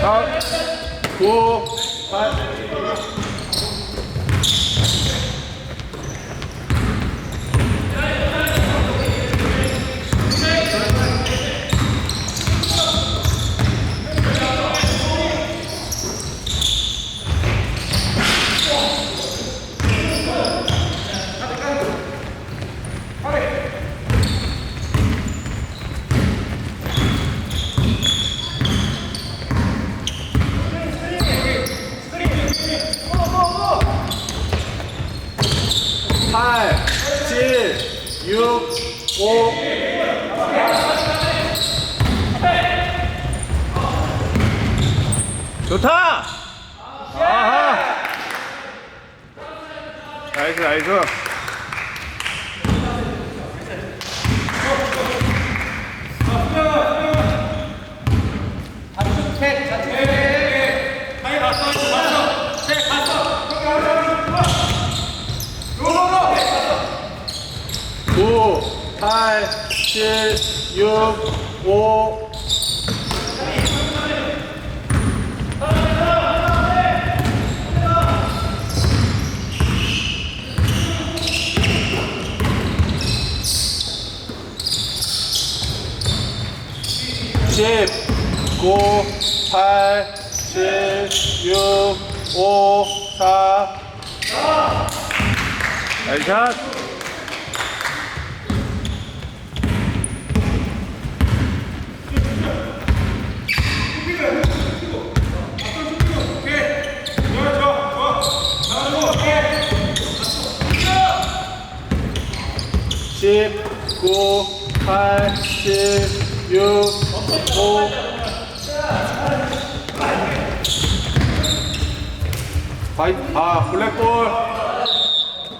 다음 9 8 8 7 6 5 좋다! 아하! 나이스 나이스 7, 6, 5, 십, 구, 8, 7, 6, 5, 4, 나이샷! 십, 구, 팔, 칠, 육, 오. 바이, 아, 블랙볼.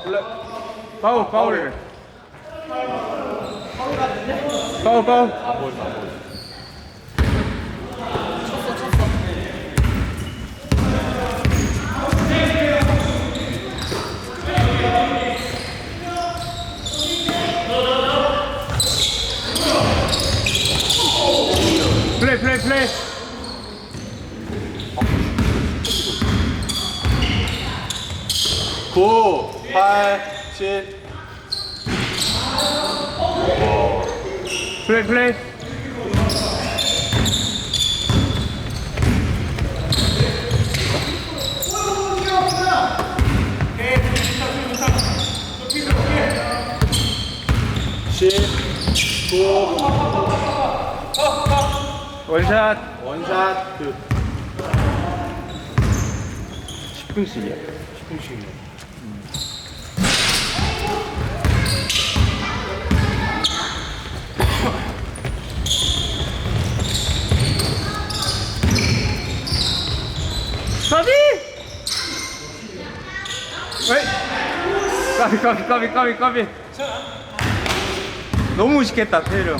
블랙, 파울, 파울이래. 파울, 파울. 9, 8, 7. 플레이 플레이. 십구 원샷 원샷 그 10분씩이야. 10분씩이야. 까비 까비 까비 까비 까비. 너무 무식했다 태일이 형.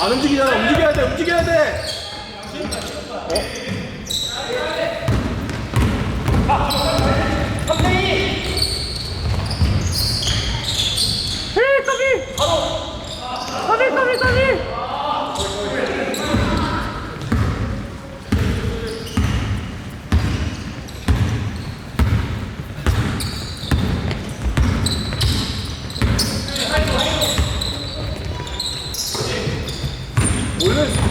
안 움직이잖아. 움직여야 돼 움직여야 돼 헤이 까비 까비 까비 까비 올렸어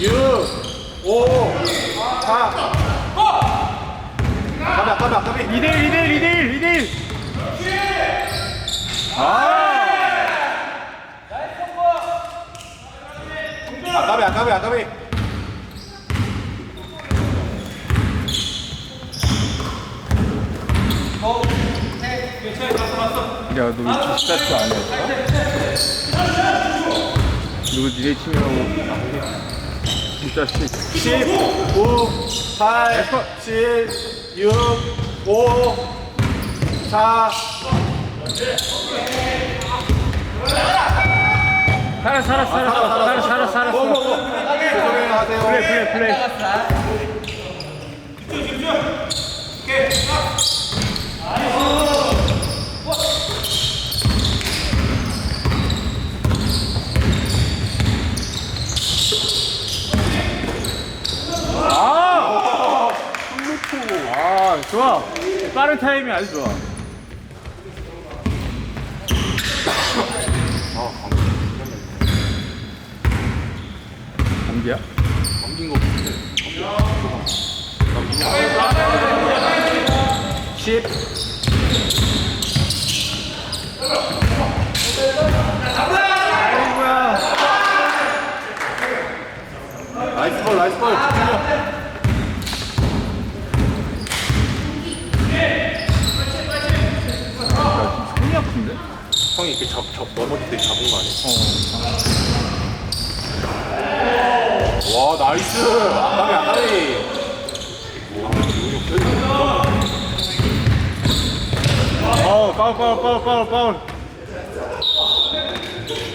6 5 4 가자 가자 가자 2대1 2대1 2대1 2대1 아. 아까비 아까비 아까비. 야 너 위치 스타트 안 했어? 누구 니네 팀이라고 진짜 씨19 8 7 6 5 4 살아 살아 살아 살아 살아. 살아 죄송해요 하세요 플레이 플레이 플레이 아! 아, 좋아. 빠른 타임이 아주 좋아. 감기야? 감긴 거 같은데. 10. 아이고야. 나이스 볼, 나이스 볼. 아픈데? 형이 이렇게 잡, 잡, 넘어질 때 잡은 거 아니야? 와, 나이스. 아까비, 아까비. 어, 파울, 파울, 파울, 파울, 파울.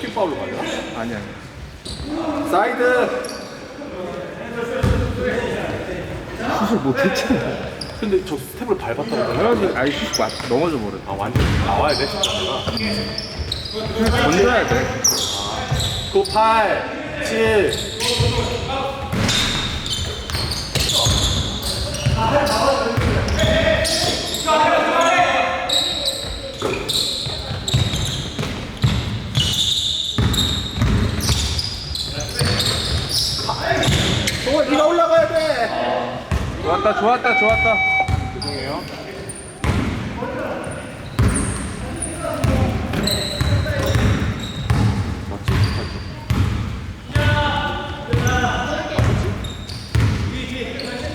킥 파울로 가냐? 아니, 아니. 사이드. 수술 못했잖아. 근데 저 스텝을 밟았다고? 그래가지고, 아이, 수술 맞, 넘어져 버려. 아, 완전 나와야 돼, 진짜 내가. 던져야 돼. 9, 8, 7. 동아 네가 올라가야 돼. 좋았다, 좋았다, 좋았다. 죄송해요. 맞지?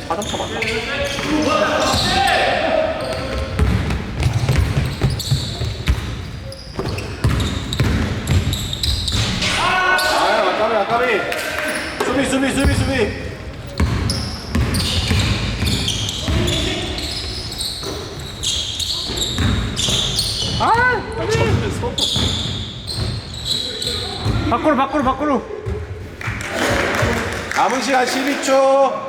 사점차 맞나? 아, 아까비, 아까비. 수비, 수비, 수비, 수비. 아! 쳤는데 밖으로, 밖으로, 밖으로. 남은 시간 12초.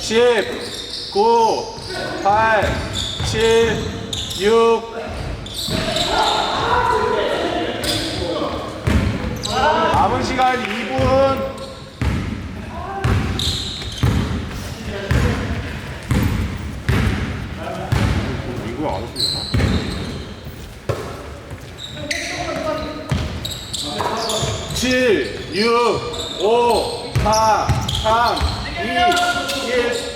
10, 9, 8, 7, 6. 남은 시간 2분. 민구야 안 오십니까? 칠, 육, 오, 사, 삼, 이, 일.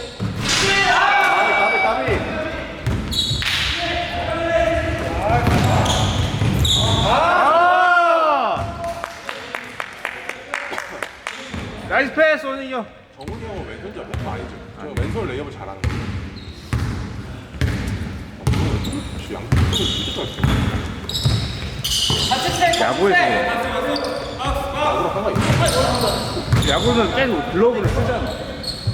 아! 나이스 패스, 오늘 형. 정훈이 형은 왼손잡이야? 아니죠. 저 왼손 레이업을 잘하는 거예요. 역시 양쪽을 진짜 잘 쳐. 야구에서. 야구는 계속 글러브를 쓰잖아.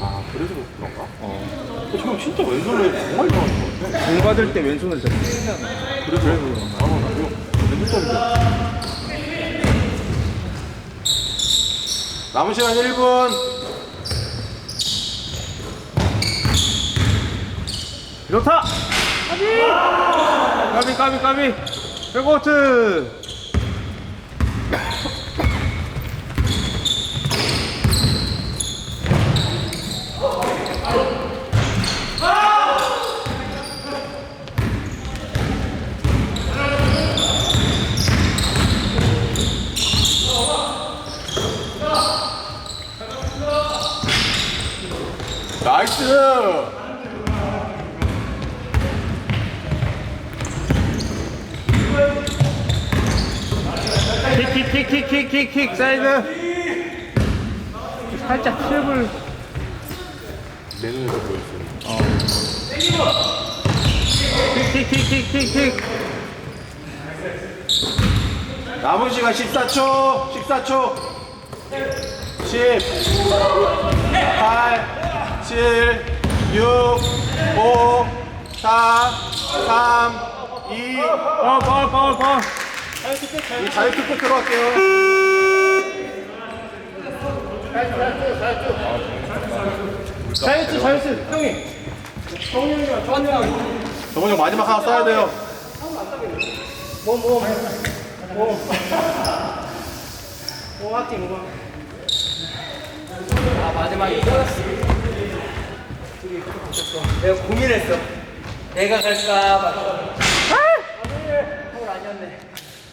아, 그래서 그런가? 어. 저 진짜 왼손 레이업 정말 좋아하는 것 같아. 공 받을 때 왼손을 잘 쓰잖아. 그래서 아, 나 이거 왼손잡이야. 남은 시간 1분. 좋다! 까비! 까비, 까비! 백워트! 나이스! 킥킥킥킥킥킥 사이드! 살짝 트랩을 내 눈에서 보였어요. 킥킥킥킥킥킥 남은 시간 14초, 14초. 10, 8, 7, 6, 5, 4, 3, 2. 파울 파울 파울 파울 이 자유투표 들어갈게요. 자유투 자유투 형이 정원이 형 마지막 하나 써야 돼요. 아 마지막에 이겼어. 내가 고민했어. 내가 갈까 말까. 아! 서울 아니었네.